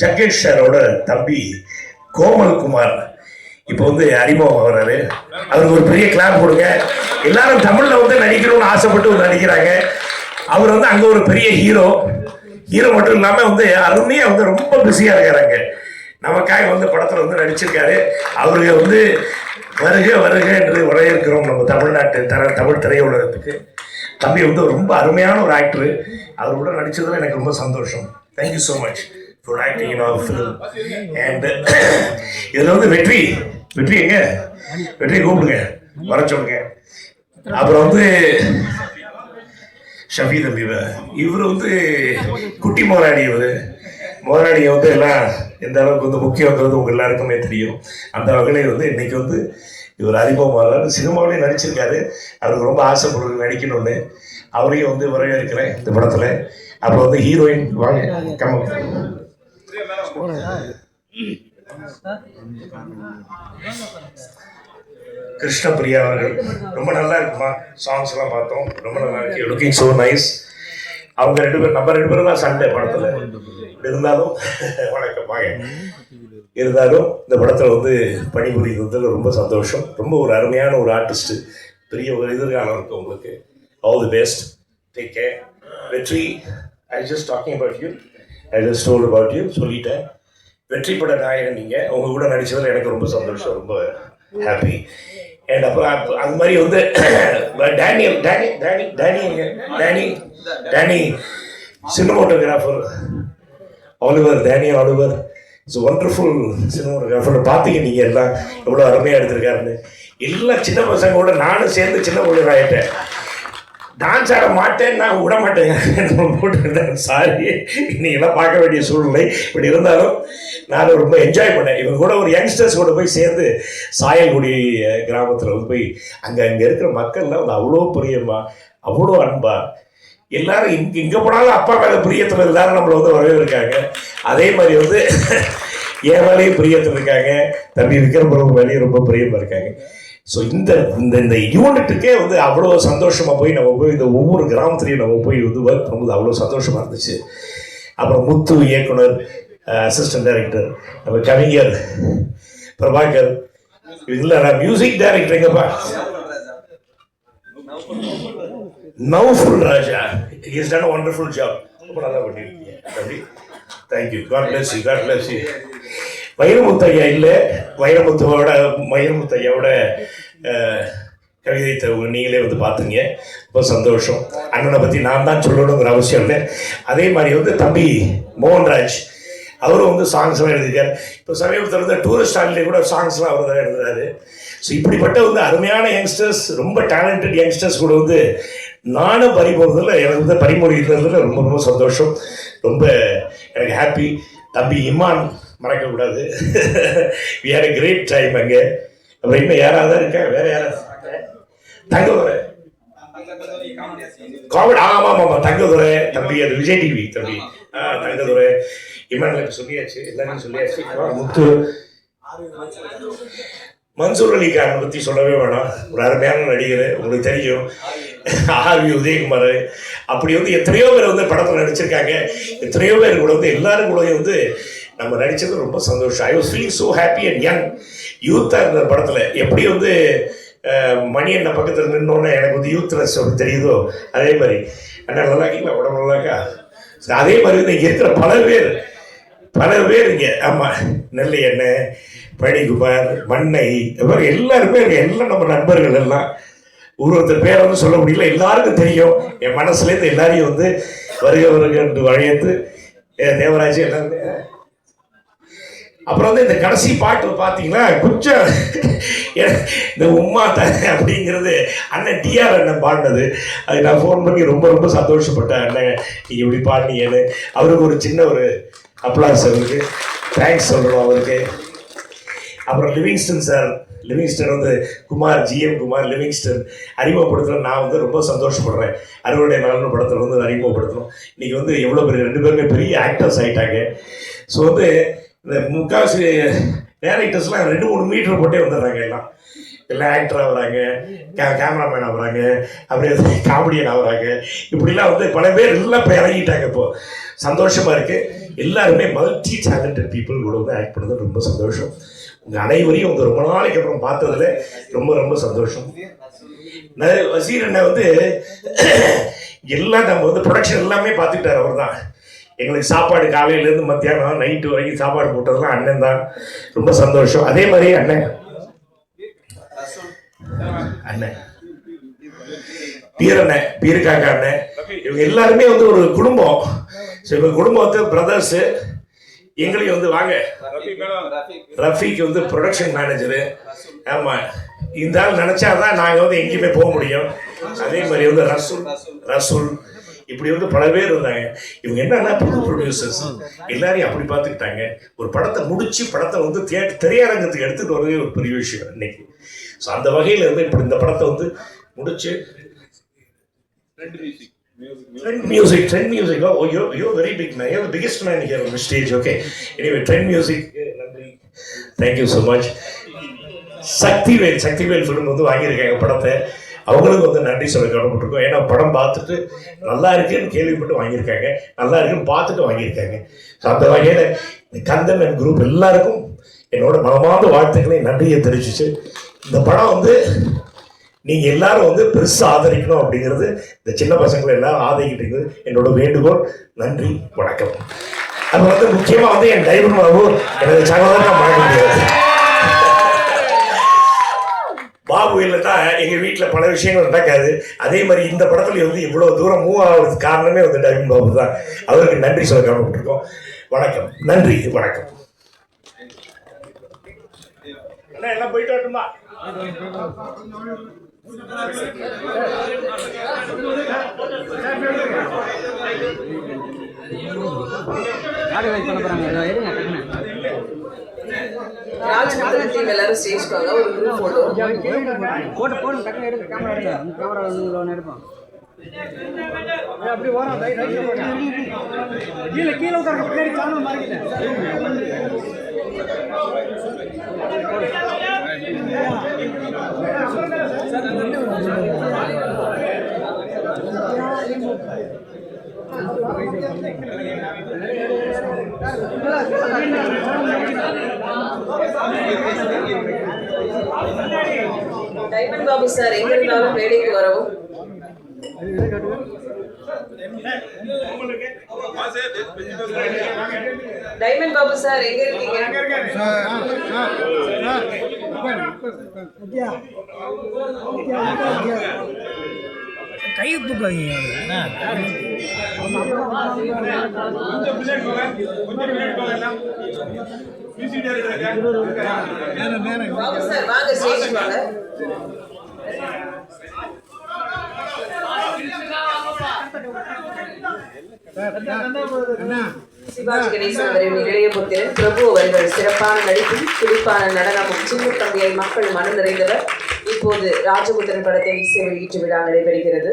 ஜக்கேஷ் சாரோட தம்பி கோமல் குமார். இப்போ வந்து அறிமுகம் வர்றாரு அவருக்கு ஒரு பெரிய கிளாப் கொடுங்க. எல்லாரும் தமிழ்ல வந்து நடிக்கணும்னு ஆசைப்பட்டு வந்து நடிக்கிறாங்க. அவர் வந்து அங்க ஒரு பெரிய ஹீரோ ஹீரோ மட்டும் இல்லாம வந்து அருமையா வந்து ரொம்ப பிஸியா இருக்கிறாங்க நமக்காக வந்து படத்துல வந்து நடிச்சிருக்காரு. அவருக்கு வந்து வருக வருக என்று வரவேற்கிறோம் நம்ம தமிழ்நாட்டு தர தமிழ் திரையுலகத்துக்கு. தம்பி வந்து ரொம்ப அருமையான ஒரு ஆக்டர் அவர் கூட நடிச்சதுல எனக்கு ரொம்ப சந்தோஷம். தேங்க்யூ ஸோ மச் அவர் ஃபிலிம் அண்ட் இதில் வந்து வெற்றி. வெற்றி எங்க? வெற்றி கூப்பிடுங்க. வர சொல்லுங்க அப்புறம் வந்து ஷஃபி தம்பி இவர். வந்து குட்டி மோராடி இவர். மோராடியை வந்து எல்லாம் எந்த அளவுக்கு வந்து முக்கியங்கிறது உங்க எல்லாருக்குமே தெரியும். அந்த வகையில் வந்து இன்னைக்கு வந்து இவர் அறிமுகமாக சினிமாவிலேயே நடிச்சிருக்காரு. அவருக்கு ரொம்ப ஆசைப்படுறது நடிக்கணும்னு அவரையும் வந்து வரவேற்கிறேன் இந்த படத்துல. அப்புறம் வந்து ஹீரோயின். வாங்க கம்ம கிருஷ்ணபிரியா அவர்கள் ரொம்ப நல்லா இருக்குமா? சாங்ஸ் எல்லாம் பார்த்தோம். ரொம்ப நல்லா இருக்கு. லுக்கிங் சோ நைஸ் அவங்க ரெண்டு பேரும் நம்ம ரெண்டு பேரும் தான் சண்டை படத்துல. இருந்தாலும் வணக்கம் வாங்க இருந்தாலும் இந்த படத்துல வந்து பணிபுரிந்ததுல ரொம்ப சந்தோஷம். ரொம்ப ஒரு அருமையான ஒரு ஆர்டிஸ்ட் பெரிய ஒரு எதிர்காலம் இருக்கு உங்களுக்கு all the best take care Vetri I just talking about you I just told about you சொல்லிட்டேன். வெற்றி பட நாயகன் நீங்கள் உங்கள் கூட நடித்ததில் எனக்கு ரொம்ப சந்தோஷம் ரொம்ப ஹாப்பி அண்ட் அப்புறம் அது மாதிரி வந்து Daniel Danny Danny Danny Danny Danny cinematographer Oliver Danny Oliver it's wonderful cinematographer பார்த்தீங்க நீங்கள் எல்லாம் எவ்வளோ அருமையாக எடுத்திருக்காருன்னு. எல்லாம் சின்ன பசங்க கூட நானும் சேர்ந்து சின்ன பிள்ளைகள் ஆகிட்டேன் டான்ஸ் ஆட மாட்டேன் நான் விட மாட்டேன். போட்டுருந்தேன் சாரி நீங்களாம் பார்க்க வேண்டிய சூழ்நிலை இப்படி இருந்தாலும் நான் ரொம்ப என்ஜாய் பண்ணேன். இவங்க கூட ஒரு யங்ஸ்டர்ஸ் கூட போய் சேர்ந்து சாயல்குடி கிராமத்தில் வந்து போய் அங்கே அங்கே இருக்கிற மக்கள்லாம் வந்து அவ்வளோ பிரியமா அவ்வளோ அன்பா. எல்லாரும் இங்க இங்கே போனாலும் அப்பா மேலே பிரியத்தில் எல்லாரும் நம்மளை வந்து வரவேற்காங்க. அதே மாதிரி வந்து என் மேலேயும் பிரியத்தில் இருக்காங்க. தம்பி விக்ரம் பிரபு மேலேயும் ரொம்ப பிரியமாக இருக்காங்க. ஸோ இந்த இந்த இந்த யூனிட்டுக்கே வந்து அவ்வளோ சந்தோஷமாக போய் நம்ம போய் இந்த ஒவ்வொரு கிராமத்துலேயும் நம்ம போய் வந்து ஒர்க் பண்ணும்போது அவ்வளோ சந்தோஷமாக இருந்துச்சு. அப்புறம் முத்து இயக்குனர் அசிஸ்டன்ட் டைரக்டர் நம்ம கவிஞர் பிரபாகர் இல்லை நான் மியூசிக் டைரக்டர் எங்கப்பா நவ்ஃபுல் Raja. Is done wonderful job ரொம்ப நல்லா பண்ணியிருக்கீங்க. தம்பி thank you God bless you God bless you Vairamuthaiya இல்லை? வைரமுத்துவோட வைரமுத்தையாவோட கவிதை த- நீங்களே வந்து பார்த்தீங்க ரொம்ப சந்தோஷம். அண்ணனை பற்றி நான் தான் சொல்லணுங்கிற அவசியம் இல்லை. அதே மாதிரி வந்து தம்பி மோகன்ராஜ் அவரும் வந்து சாங்ஸ்லாம் எழுதியிருக்கார். இப்போ சமீபத்தில் வந்து டூரிஸ்ட் ஸ்டாண்ட்லேயே கூட சாங்ஸ்லாம் அவர் தான் எழுதுறாரு. ஸோ இப்படிப்பட்ட வந்து அருமையான யங்ஸ்டர்ஸ் ரொம்ப டேலண்டட் யங்ஸ்டர்ஸ் கூட வந்து நானும் பறிபோகிறதுல எனக்கு வந்து பறிமுறைகிறதுல ரொம்ப ரொம்ப சந்தோஷம். ரொம்ப எனக்கு ஹாப்பி தம்பி இம்மான் மறக்கக்கூடாது வி ஹேட் கிரேட் டைம் அங்கே. அப்புறம் இன்னும் யாராவது இருக்கா? வேற யாராவது தங்கதுரை. காமெடி ஆமாம் ஆமாம் ஆமாம் தங்கதுரை தம்பி அது விஜய் டிவி தம்பி. ஆ தங்கதுரை. இமானுக்கு சொல்லியாச்சு எல்லாமே சொல்லியாச்சு. முத்து. மன்சூர் அலிகானை பற்றி சொல்லவே வேணாம். ஒரு அருமையான நடிகர் உங்களுக்கு தெரியும். ஆர்வி உதயகுமார். அப்படி வந்து எத்தனையோ பேர் வந்து படத்தில் நடிச்சிருக்காங்க. எத்தனையோ பேர் கூட வந்து எல்லாரும் கூட வந்து நம்ம நடிச்சது ரொம்ப சந்தோஷம். I was feeling so happy and young யூத்தாக இருந்த படத்தில் எப்படி வந்து மணி என்ன பக்கத்தில் நின்னோன்னே எனக்கு வந்து யூத்னஸ் தெரியுதோ அதே மாதிரி. அண்ணா நல்லா இருக்கீங்களா? உடம்பு நல்லா இருக்கா? அதே மாதிரி வந்து இங்கே இருக்கிற பல பேர் பல பேர் இங்கே. ஆமாம் நெல்லை எண்ணெய் பழனிக்குமார் மண்ணை இவர் எல்லாருமே எல்லாம் நம்ம நண்பர்கள் எல்லாம். ஒருத்தர் பேர் வந்து சொல்ல முடியல எல்லாருக்கும் தெரியும். என் மனசுலேருந்து எல்லாரையும் வந்து வருக வருக என்று வழியத்து தேவராஜ் எல்லாருமே அப்புறம் வந்து இந்த கடைசி பாட்டு பார்த்தீங்கன்னா கொஞ்சம் இந்த உம்மா தானே அப்படிங்கிறது அண்ணன் டிஆர் அண்ணன் பாடினது. அது நான் ஃபோன் பண்ணி ரொம்ப ரொம்ப சந்தோஷப்பட்டேன் அண்ணன். நீங்கள் இப்படி பாடினீங்கன்னு. அவருக்கு ஒரு சின்ன ஒரு அப்ளாஸ் அவருக்கு. தேங்க்ஸ் சொல்லணும் அவருக்கு. அப்புறம் லிவிங்ஸ்டன் சார் லிவிங்ஸ்டன் வந்து குமார் ஜிஎம் குமார் லிவிங்ஸ்டன் அறிமுகப்படுத்துகிற நான் வந்து ரொம்ப சந்தோஷப்படுறேன். அறுவடை நலன் படத்தில் வந்து அறிமுகப்படுத்தணும். இன்றைக்கி வந்து எவ்வளோ பெரிய ரெண்டு பேருமே பெரிய ஆக்டர்ஸ் ஆகிட்டாங்க ஸோ வந்து இந்த முக்கால்வாசி டேரக்டர்ஸ்லாம் ரெண்டு மூணு மீட்டர் போட்டே வந்துடுறாங்க எல்லாம். எல்லாம் ஆக்டர் ஆகுறாங்க கே கேமராமேன் ஆகுறாங்க அப்படியே காமெடியன் ஆகுறாங்க இப்படிலாம் வந்து பல பேர் எல்லாம் இப்போ இறங்கிட்டாங்க இப்போது சந்தோஷமாக இருக்குது எல்லாருமே மல்டி டேலண்டட் பீப்புள் கூட வந்து ஆக்ட் பண்ணது ரொம்ப சந்தோஷம். உங்கள் அனைவரையும் வந்து ரொம்ப நாளைக்கு அப்புறம் பார்த்ததுல ரொம்ப ரொம்ப சந்தோஷம். வசீர் அண்ணன் வந்து எல்லாம் நம்ம வந்து ப்ரொடக்ஷன் எல்லாமே பார்த்துக்கிட்டார் அவர் தான் எங்களுக்கு சாப்பாடு காலையிலேருந்து மத்தியானம் நைட்டு வரைக்கும் சாப்பாடு போட்டதெல்லாம் அண்ணன் தான். ரொம்ப சந்தோஷம். அதே மாதிரி அண்ணன். அண்ணன். பீரண்ணன் பீருக்காக்க அண்ணன். இவங்க எல்லாருமே வந்து ஒரு குடும்பம். ஸோ இவங்க குடும்பம் வந்து பிரதர்ஸு எங்களையும் வந்து வாங்க. ரஃபீக் வந்து ப்ரொடக்ஷன் மேனேஜரு ஆமாம் இந்த ஆள் நினச்சாதான் நாங்கள் வந்து எங்கேயுமே போக முடியும். அதே மாதிரி வந்து ரசூல் ரசூல். இப்படி வந்து பல பேர் இருந்தாங்க. இவங்க என்னன்னா புது ப்ரொடியூசர்ஸ் எல்லாரையும் அப்படி பார்த்துக்கிட்டாங்க. ஒரு படத்தை முடிச்சு படத்தை வந்து திரையரங்கத்துக்கு எடுத்துட்டு வரதே ஒரு பெரிய விஷயம் இன்னைக்கு. ஸோ அந்த வகையில் இருந்து இப்படி இந்த படத்தை வந்து முடிச்சு Trend music, trend music. Oh, you're, you're very big man. You're the biggest man here on the stage. Okay. Anyway, trend music. Thank you so much Sakthivel Sakthivel film வந்து வாங்கியிருக்காங்க படத்தை அவங்களுக்கு வந்து நன்றி சொல்ல கடமைப்பட்டிருக்கோம் ஏன்னா படம் பார்த்துட்டு நல்லா இருக்குன்னு கேள்விப்பட்டு வாங்கியிருக்காங்க நல்லா இருக்குன்னு பார்த்துட்டு வாங்கியிருக்காங்க ஸோ அந்த வகையில் கந்தன் அண்ட் குரூப் எல்லாருக்கும் என்னோட மனமார்ந்த வாழ்த்துக்களை நன்றியை தெரிவிச்சிச்சு இந்த படம் வந்து நீங்க எல்லாரும் வந்து பெருசா ஆதரிக்கணும் அப்படிங்கிறது இந்த சின்ன பசங்களை எல்லாரும் ஆதரிக்கிட்டீங்க என்னோட வேண்டுகோள். நன்றி வணக்கம். அது வந்து முக்கியமா வந்து என் டைவர் பாபு எனது சகோதரன் மறக்க முடியாது. பாபு இல்லைன்னா எங்கள் வீட்டில் பல விஷயங்கள் நடக்காது. அதே மாதிரி இந்த படத்தில் வந்து இவ்வளோ தூரம் மூவ் ஆகிறதுக்கு காரணமே வந்து டைவின் பாபு தான். அவருக்கு நன்றி சொல்ல கடமைப்பட்டிருக்கோம் வணக்கம். நன்றி வணக்கம். எல்லாம் போயிட்டு வரட்டுமா? யாரு எல்லாரும் ஸ்டேஜ் ஒரு குரூப் போட்டோ டக்குனு எடுங்க கேமரா எடுங்க கேமரா வந்து எடுப்போம் அப்படி கீழே கீழே பின்னாடி மாறிக்கிட்டேன் டைமண்ட் பாபு சார் எங்க இருந்தாலும் மேடைக்கு வரவும். டைமண்ட் பாபு சார் எங்க இருக்கீங்க? கை தூக்காதீங்க வாங்க வாங்க. சிவாஜி கணேசன் இளைய புத்திரன் பிரபு அவர்கள் சிறப்பான நடிப்பும் துடிப்பான நடனமும் சின்ன தம்பியை மக்கள் மனம் நிறைந்தவர் இப்போது ராஜபுத்திரன் படத்தை இசை வெளியீட்டு விழா நடைபெறுகிறது